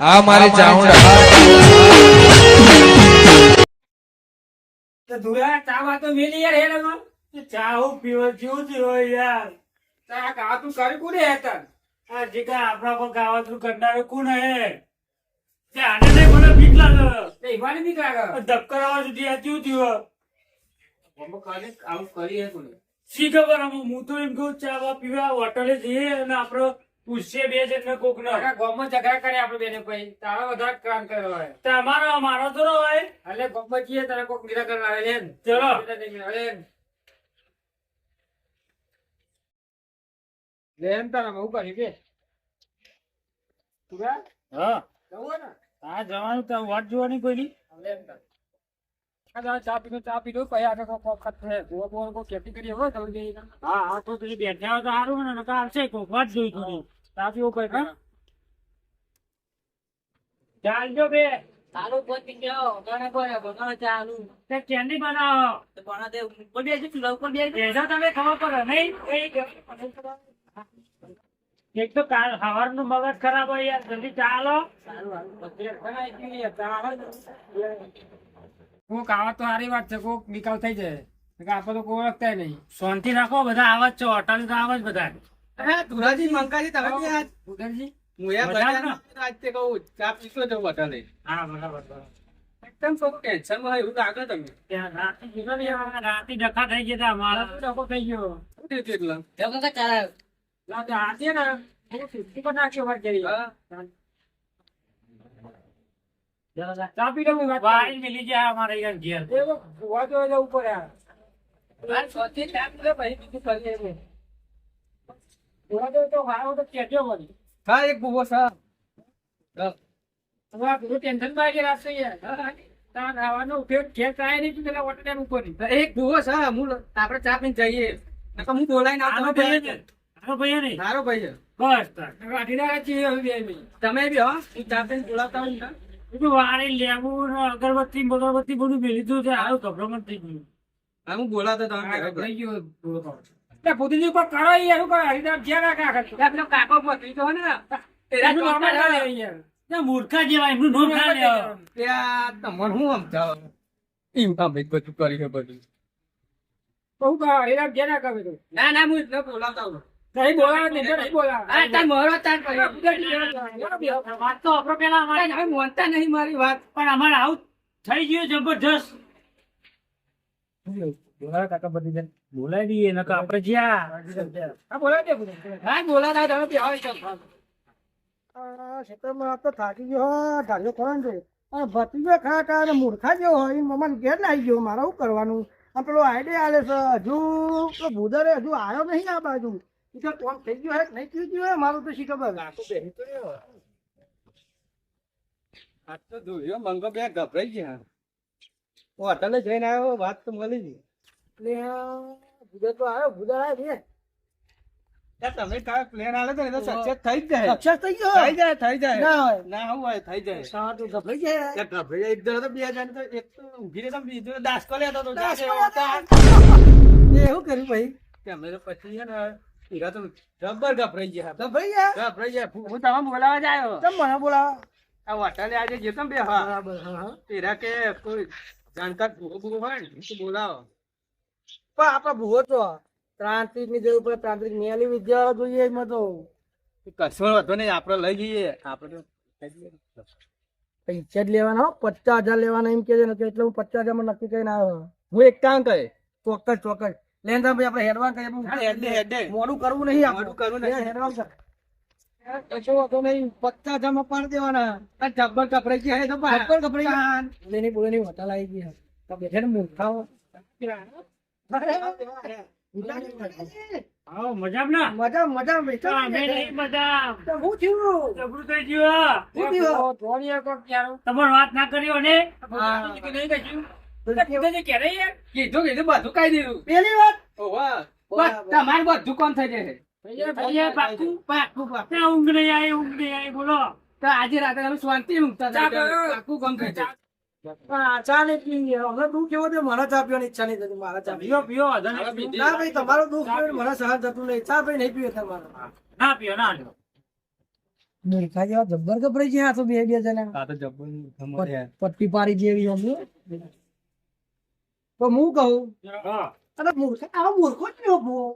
આ મારી ચાઉંડા તો ધુરા મેલી યાર હેડ ચા હું પીવો જેવું થયો યાર. ચા ગાતું કરી કોને હતા આ જીગા આપણા પર ગાવાતું કરનાર કોણ હે? તે આને નહીં મને બીક લાગે. તે ઈવાને બીક લાગે? ધક્કર આવા સુધી આ થયું આવું કરી હે કોને? શી ખબર અમે હું તો એમ કહું ચા પીવા હોટલે જઈએ અને આપડે પૂછીએ બે જણ કોક ના. ગોમો ઝઘડા કરે આપણે બેને પછી તારા વધારે કામ કર્યો હોય. તમારો મારો તો ન હોય. એટલે ગોમો જઈએ તારે કોક નિરાકરણ આવે છે ચલો. લેન એમ. તારા બહુ કરી કે. તું હા. જવું ને? આ જવાનું તો વાટ જોવાની કોઈ નહીં લે એમ તાર. ચા પીધો ચા પીધો પછી આગળ કોક કરી હોય તો જઈ ને. હા હા તો ਤੁਸੀਂ બેઠા હોય તો સારું ને નકર આવશે કોક વાત જોઈ તું તાપી ઉપર હા? ચાલજો બે. ચાલુ પતી ગયો ઘણા કોઈ ભગવાન ચાલુ તે કેન્ડી બનાવો. તો પણ તે ઉપર બેસી ચૂલા ઉપર બેસી એનો તમે ખબર પડે નહીં? એક તો કાલ સવારનું મગજ ખરાબ હોય યાર જલ્દી ચાલો સારું સારું. બધે કોક આવા તો સારી વાત છે કોક નિકાલ થઈ જાય. આપણે તો કોઈ ઓળખતા નહીં. શાંતિ રાખો બધા આવાજ છો અટલ તો આવાજ બધા. ધુરાજી મંકાજી તમે ઉદરજી રાતે રાતે ડખા થઈ ગયા મારા ડખો થઈ ગયો. કાકા ચાલે. ના નાખ્યો વાત કરી હા? ચા પી વાત વારી મિલી જાય અમારે યાર ઘેર. એ ભૂવા તો જવું પડે યાર. મારે સોથી ચા પીધો ભાઈ બીજું અમે. ભૂવા તો તો વારો મને. હા એક ભૂવો છે. હવે આ બધું ટેન્શનમાં આવી રાખશે યાર. તાર ખાવાનો ઉપયોગ ઘેર કાંઈ નહીં તું પેલા વોટર ડેમ ઉપર એક ભૂવો છે હું આપણે ચા પીને જઈએ. નકર હું બોલાઈને આવતો આનો ભાઈ ને ભાઈ નહીં સારો ભાઈ છે. બસ તાર. છીએ હવે બે મિનિટ. તમે બી હો હું ચા પીને બોલાવતા હોય ને બધું વારી લેવું અગરબત્તી અગરબત્તી બધું મેલી દીધું છે હારું ગભરામણ થઈ ગયું. હા, હું બોલાવતો તમે ગયો એટલે ઉપર કરો યાર શું કરો હરિદાસ જ્યાં રાખે આખા. પેલો કાકો પકડી તો ને. મૂર્ખા જેવા એમનું નામ ના લેવા ત્યાં તમને શું સમજાવ એમ કામ બધું કરી છે બધું. બહુ કરો હરિદાસ જ્યાં રાખે. ના ના હું એટલે બોલાવતા નહીં બોલાવે નહીં નહીં બોલાવે. હા તાર મારો તાર વાત તો આપણો પેલા અમારે. હવે મોનતા નહીં મારી વાત. પણ અમારે આવું થઈ ગયું જબરજસ્ત. બોલાવે કાકા બધી જણ. બોલાવી દઈએ નકર આપણે જ્યાં. હા બોલાવી દે હા હા બોલાતા તમે બી આવો છો. આ તો થાકી ગયો હોય, ઢાળિયો ખરો ને અને ભતીજો ખા ખા ને મૂર્ખા જેવો હોય એ મમ્માને ઘેર લાવી ગયો મારે શું કરવાનું. આ પેલો આઈડિયા આલે છે હજુ તો ભૂદરે હજુ આવ્યો નહીં આ બાજુ. તો કોમ થઈ ગયો હે? નહીં થઈ ગયો હે? મારું તો શી ખબર આખું બેસી તો રહ્યો. આજ તો જોયો મંગો બે ગભરાઈ ગયા. હું હોટલે જઈને આવ્યો વાત તો મળી ગઈ. એટલે ભૂદર તો આવ્યો ભૂદર આવ્યો છે તમે કાંઈ પ્લેન આલે તો એ સક્સેસ થઈ જ જાય. સક્સેસ થઈ ગયો? થઈ જાય થઈ જાય. ના હોય. ના આવું હોય થઈ જાય. સાવા ગભરાઈ જાય ત્યાં ગભરાઈ જાય. એક તો બે હજાર તો એક તો ઊભી રહેતા બીજો દાસકો લેતો હતો દાસકો જાતે એ શું કર્યું ભાઈ? તમે તો પછી છે ને હીરા તો ગભરાઈ ગયા. ગભરાઈ ગયા? ગભરાઈ ગયા. હું તમે બોલાવા જ આવ્યો. મને બોલાવા? આ વાટાને આજે જતો ને બે હા. બરાબર હા હા. હીરા કે કોઈ જાણકાર ભૂવો ભૂવો હોય ને તો બોલાવો. પણ આપણે ભૂવો તો તાંત્રિકની જરૂર પડે તાંત્રિક મેલી વિદ્યા જોઈએ એમાં તો કશો વાંધો નહીં આપણે લઈ જઈએ. આપણે તો પૈસા જ લેવાના હો પચાસ હજાર લેવાના એમ કે એટલે હું પચાસ હજારમાં નક્કી કરીને આવ્યો. હું એક કામ કહે ચોક્કસ ચોક્કસ. લેન ભાઈ આપણે હેડવાન કરીએ હેડે, હેડે. મોડું કરવું નહીં. મોડું કરવું નહીં. હેડવાન. કશો વાંધો નહીં પચાસ હજાર પાડી દેવાના આ જબ્બર ગભરાઈ ગયા તો બહાર. ખબર ખબર બોલે બોલે નહીં હોટલ આવી ગઈ તો બેઠે ને મૂર્ખાઓ આવો મજામાં ના મજા મજા બેઠા અમે નહીં મજા તો હું થયું જબરું થઈ ગયું શું થયું? ધોળીએ કોક ક્યારું. તમારે વાત ના કરી ને નહીં કશું. કીધું કીધું બધું કહી દીધું પેલી વાત ઓવા. બરાબર. બસ તમારે બધું કોમ થઈ જશે ભૈયા, ભૈયા ભૈયા, પાકું પાકું પાકું. ત્યાં ઊંઘ નહીં આવી ઊંઘ નહીં આવી બોલો તો આજે રાતે તમે શાંતિ ઊંઘતા ચા હતા. કરો. પાકું કામ થઈ જશે. પણ આ ચા નહીં પીવી. હવે દુઃખ કેવો મને ચા પીવાની ઈચ્છા નહીં થતી મારા ચા પીઓ પીઓ ના ભાઈ તમારો દુઃખ જોઈને મને સહન થતું નહીં ચા ભાઈ નહીં પીવે તમારે ના પીઓ ના પીઓ. જેવા જબ્બર ગભરાઈ ગયા તો બે બે જણા. પટ્ટી પાડી જેવી અમને તો હું કહું? અને મૂર્ખ આ મૂર્ખો જ નહીં ભૂવો.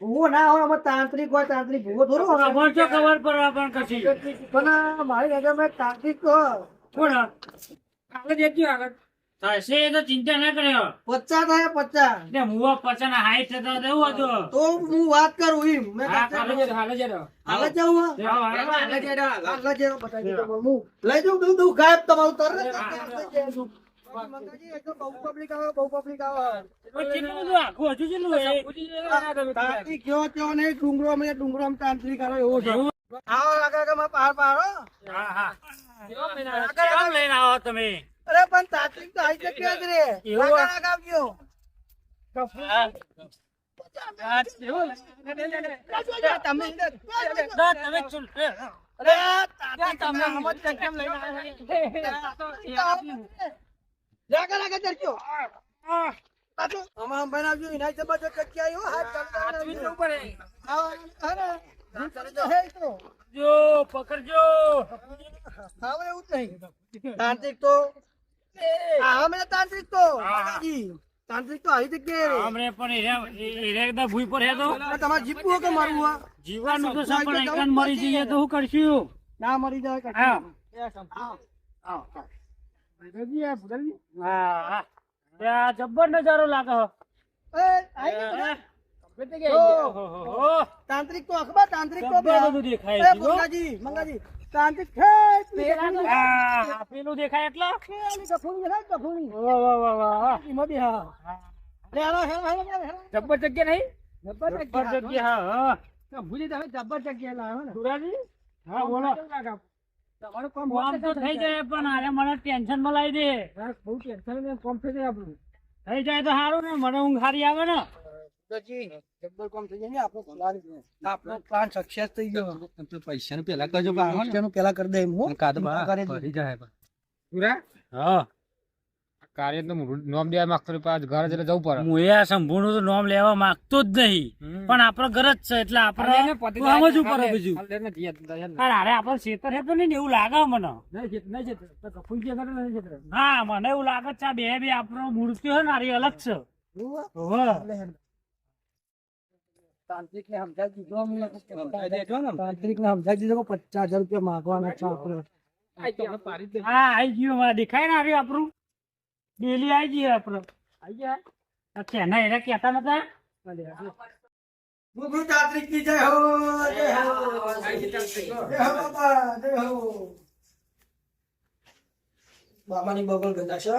ભૂવો ના હોય અમે તાંત્રિક હોય તાંત્રિક ભૂવો થોડો ખબર પડવા પણ કશી? પણ મારી મારી મેં તાંત્રિક કોણ આગળ દેખજો આગળ. થશે એ તો ચિંતા ના કર્યો પચ્ચા થાય પચ્ચા. એટલે મુવા પચાના હાઈટ થતા તો એવું હતું. તો હું વાત કરું એમ. મેં હાલે હાલે જવું. હાલે હાલે બતાવી હું. લઈ જાઉં દૂધ ગાયબ તમારું તરત અરે પણ તાંત્રિક તો આવી જગ્યા જ રે એવું? આવજો. તમે તાંત્રિક કચ્ચી હાથ ચાલતા. આવો, તો. જો પકડજો. હવે એવું જ નહીં. તાંત્રિક તો. આ તાંત્રિક તો. તાંત્રિક તો આવી જગ્યાએ હમણે પણ એરા- એ- એરા એકદમ ભૂઈ પર હે તો. તમારે જીવવું કે હોય? જીવવાનું તો મરી જઈએ તો શું કરશું? ના મરી જાય હા. હા. હા. એ આ જબ્બર નજારો લાગે હો. એ, ગયો. હે? ઓ, ઓહો. તાંત્રિક તો અખબાર તાંત્રિક તો જબ્બર બધું દેખાય મંગાજી મંગાજી. તાંત્રિક પેલી આ આ દેખાય એટલે. જબ્બર જગ્યા નહીં? જબ્બર જબ્બર જગ્યા. હા ભૂલી તમે જબ્બર જગ્યા લાવ્યો ને. હા બોલો. તમારું કામ કામ તો થઈ જાય. પણ મને ટેન્શનમાં લાવી દે. બહુ ટેન્શન ને કામ થઈ જાય આપણું. થઈ જાય તો સારું ને મને ઊંઘ સારી આવે ને. જબ્બર કામ થઈ જાય ને આપણો પ્લાન આપણો પ્લાન સક્સેસ થઈ ગયો. આપણે પૈસાનું પેલા કરજો ને. પેલા કરી દે કાદ હો. કાં કરી ભરી જાય પૂરા હા. કાર્ય તો નોમ લેવા માંગતો નહીં, ઘર એટલે જવું પડે. હું એ શંભુનું તો નોમ લેવા માંગતો જ નહીં. પણ આપણો ઘર જ છે એટલે આપણે સમજ પડે બીજું. પણ અરે આપણે ખેતર છે તો નહીં એવું લાગે મને. હા મને એવું લાગે છે બે બે આપણો મૂર્તિ હોય ને હારી અલગ છે. તાંત્રિક ને સમજાવી દીધો અમને. સમજાવી દેજો ને. તાંત્રિક ને સમજાવી દીધો પચાસ હજાર રૂપિયા માંગવાના છે આપણે. આ તો આપણે પાડી જ દે. હા આઈ ગયું મારે દેખાય ને આવ્યું આપણું. ડેલી આઈ ગયું આપણે આઈ ગયા? આ કેના એના કહેતા નતા ગુરુ તાંત્રિકની જય હો જય હો આઈ ગયા તાંત્રિક, હો. જય હો બાબા જય હો બાબાની બગલ ગંદા છે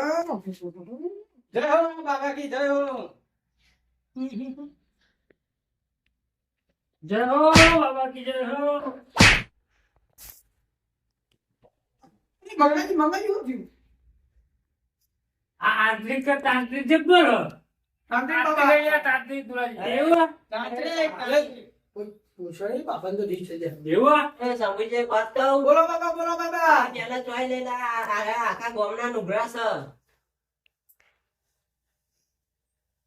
જય હો બાબા કી જય હો જય હો બાબા કી જય હો મંગાજી મંગાજી શું થયું આ આંતરિક કે તાંત્રિક જબ્બર બોલો. તાંત્રિક બાબા. અહીંયા તાંત્રિક દુરાજી. એવું તાંત્રિક કોઈ પૂછો તો દી છે જે. એ સમજી વાત કહું? બોલો બાબા બોલો બાબા પેલા આખા ગામના નુગરા છે.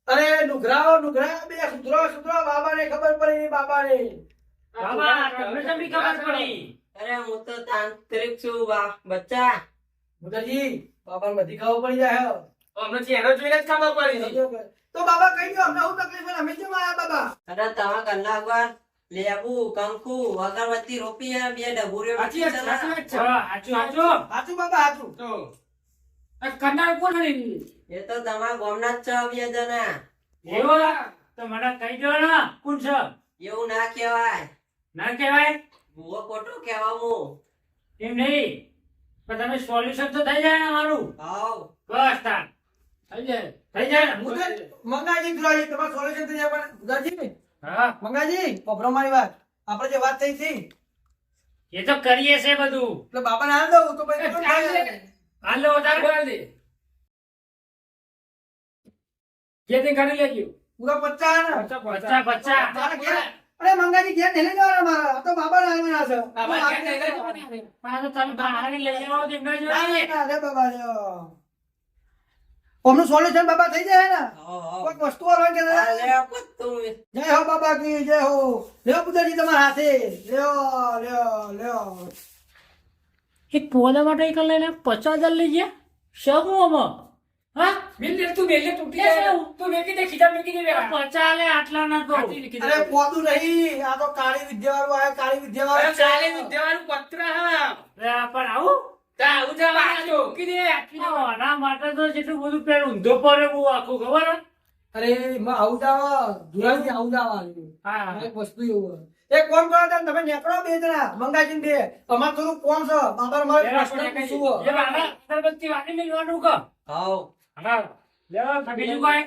અરે નુઘરાઓ નુઘરા બે સુધરો સુધરો બાબાને ખબર પડી બાબાને. બાબા તમને તો ખબર પડી? અરે હું તો તાંત્રિક છું બચ્ચા. મુદરજી બાબાને બધી ખબર પડી જાય અમને ચહેરો જોઈને જ ખબર પડી તો બાબા કહી દો અમને હું તકલીફ અમે કેમ આયા બાબા અરે તમારા ઘરના આગળ લેબુ કંકુ અગરબત્તી રોપી બે ડભુરીઓ બાબા તો કોણ? એ તો તમારા ગોમના જ છે બે જણા એવો તો મને કહી દો ને કોણ છે? એવું ના કહેવાય. ના કહેવાય? ભૂવો ખોટું કહેવા હું એમ નહીં. પણ તમે સોલ્યુશન તો થઈ જાય ને મારું. આવ બસ થઈ જાય. થઈ જાય ને? મંગાજી ગુરાજી તમારું સોલ્યુશન થઈ જાય પણ મુદરજી હા. મંગાજી પભરો મારી વાત. આપણે જે વાત થઈ હતી. એ તો કરીએ છે બધું. એટલે બાબાને હાલ દઉં તો પછી હાલ? દે. તાર બોલ દે. ખેતી કરી લેજો. પૂરા પચાસ પચ્ચા પચ્ચા બચ્ચા તારા ઘેર- અરે મંગાજી ઘેર નહીં જવાના મારા. તો બાબાને આવવાના છે. બાબા હું ક્યાં આગળ લઈ લઈ જવાના? પણ તો તમે બહાર લઈ આવો તો એમને ના, જોઈએ ના, રે બાબા જો. ઓમનું સોલ્યુશન બાબા થઈ જાય ને? હો, હો. કોઈક વસ્તુ હોય કે આ લે પત્તું. જય હો બાબા કી જય હો. લ્યો બુદ્ધજી તમારા હાથે. લ્યો લ્યો લ્યો. એક પોદા માટે એક લઈને પચાસ હજાર લઈ ગયા? શું આમાં? હા તું બેલે તૂટી જાય તું મેકી દે ખીજા મેકી દે. પચાસ આટલા ના તો અરે પોતું નહીં આ તો કાળી વિદ્યા વાળું કાળી વિદ્યા અરે વાળું ચાલે વિદ્યાવાળું પત્ર હા. પણ આવું તા આવું જવાનું છે. મૂકી દે, આટલી દે. આ આના માટે તો જેટલું બધું પેલું ઊંધો પડે બહુ આખું ખબર? અરે એમાં આવું જ ધુરાજી આવું જ હા એક વસ્તુ એવું એ કોણ કરો તમે તમે નીકળો બે જણા મંગાજી બે અમારે થોડું કોણ છે બાબા મારે પ્રશ્ન પૂછવું. એ અગરબત્તી વાળી? હાઉ. હા. લેવા, બીજું કોઈ?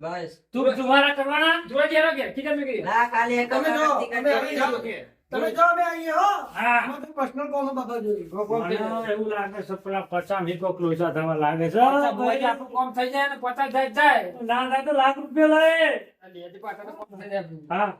બસ તું તમારા કરવાના જોવા જેવા ઘેર, ખીજા મેકી દે. ના ખાલી તમે જો, તમે કરી આવી દે. જાઓ. તમે જો બે અહીંયા હો તો પર્સનલ કોમ બાબા જોડે. મને એવું લાગે છે પેલા પચાસ મીકો ક્લોઝા થવા લાગે છે ભાઈ આપણું કામ થઈ જાય ને પચાસ જાય જાય. ના ના તો લાખ રૂપિયા તો કામ થઈ જાય આપણું.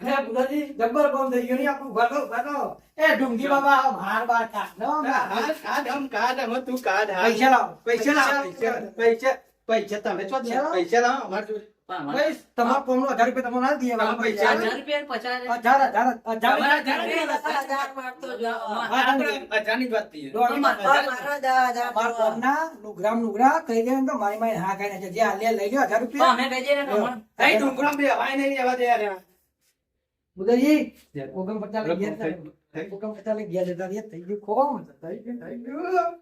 હા અરે બુધાજી, જબ્બર કોમ થઈ ગયું નહીં આપણું. ભાગો, ભાગો. એ ઢુંગી બાબા હાર બાર કાઢ. લો, હાર. કાઢ આમ કાઢ આમાં તું કાઢ હા. પૈસા લાવો. પૈસા લાવો, પૈસા પૈસા પૈસા તમે શું પૈસા? પૈસા લાવો જોડે. ભાઈ, તમારા કોમનો હજાર રૂપિયા તમને ના દઈએ. પૈસા. હજાર રૂપિયા ને પચાસ હજાર? હજાર, હજાર, હજાર. તમારા હજાર હજાર હજાર મારતો જો. હા, આપણે હજારની જ વાત થઈ. દોઢ મારો મારો દસ હજાર બાર કોમના નુગરામ નુગરા કહી દે તો મારી મારી હા છે. જે હાલે લઈ ગયો હજાર રૂપિયા અમે ડુંગરામાં બે હવાય નહીં રહેવા દે યાર. બુધાજી ઓગણ પચાસ ગયા. ઓગણ પચાસ ગયા હતા. થઈ ગયું ગયું થઈ ગયું